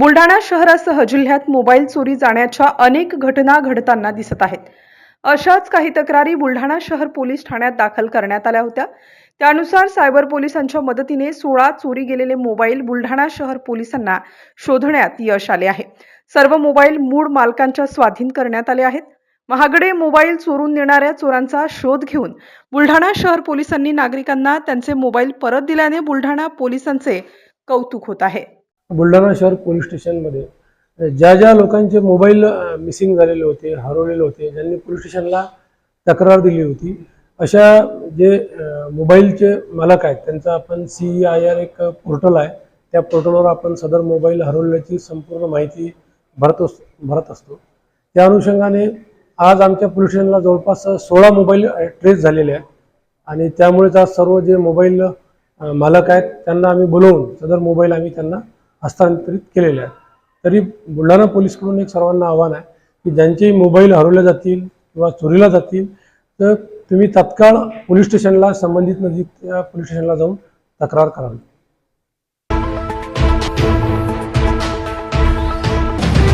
बुलढाणा शहरासह जिल्ह्यात मोबाईल चोरी जाण्याच्या अनेक घटना घडताना दिसत आहेत. अशाच काही तक्रारी बुलढाणा शहर पोलीस ठाण्यात दाखल करण्यात आल्या होत्या. त्यानुसार सायबर पोलिसांच्या मदतीने सोळा चोरी गेलेले मोबाईल बुलढाणा शहर पोलिसांना शोधण्यात यश आले आहे. सर्व मोबाईल मूळ मालकांच्या स्वाधीन करण्यात आले आहेत. महागडे मोबाईल चोरून नेणाऱ्या चोरांचा शोध घेऊन बुलढाणा शहर पोलिसांनी नागरिकांना त्यांचे मोबाईल परत दिल्याने बुलढाणा पोलिसांचे कौतुक होत आहे. बुलढाणा शहर पोलीस स्टेशनमध्ये. ज्या ज्या लोकांचे मोबाईल मिसिंग झालेले होते हरवलेले होते ज्यांनी पोलीस स्टेशनला तक्रार दिली होती अशा जे मोबाईलचे मालक आहेत त्यांचा आपण सी आय आर एक पोर्टल आहे. त्या पोर्टलवर आपण सदर मोबाईल हरवल्याची संपूर्ण माहिती भरत अस भरत असतो. त्या अनुषंगाने आज आमच्या पोलीस स्टेशनला जवळपास सोळा मोबाईल ट्रेस झालेले आहेत. आणि त्यामुळेच आज सर्व जे मोबाईल मालक आहेत त्यांना आम्ही बोलवून सदर मोबाईल आम्ही त्यांना हस्तांतरित केलेले आहेत. तरी बुलढाणा पोलीसकडून एक सर्वांना आव्हान आहे की ज्यांचे मोबाईल हरवले जातील किंवा चोरीला जातील तर तुम्ही तात्काळ पोलीस स्टेशनला संबंधित नजीक पोलीस स्टेशनला जाऊन तक्रार करावी.